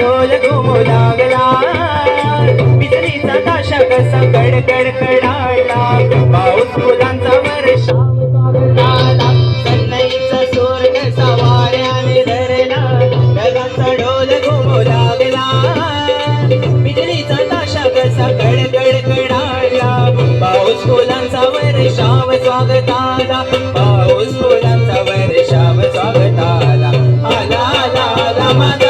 ढोल घुमू लागला. बिजलीचा ताशा कसा कडकडकडाला पाऊस मुलांना स्वागताला पाऊस फुलांचा वर्षाव स्वागताला. आला आला माझा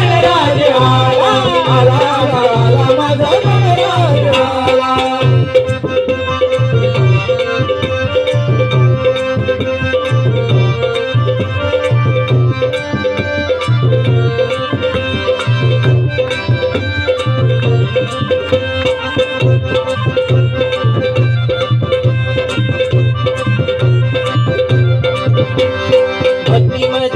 पत्नी मत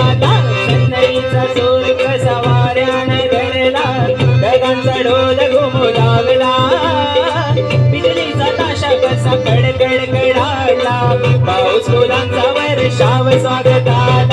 कडकड कडाला पाऊस फुलांचा वर्षाव स्वागताला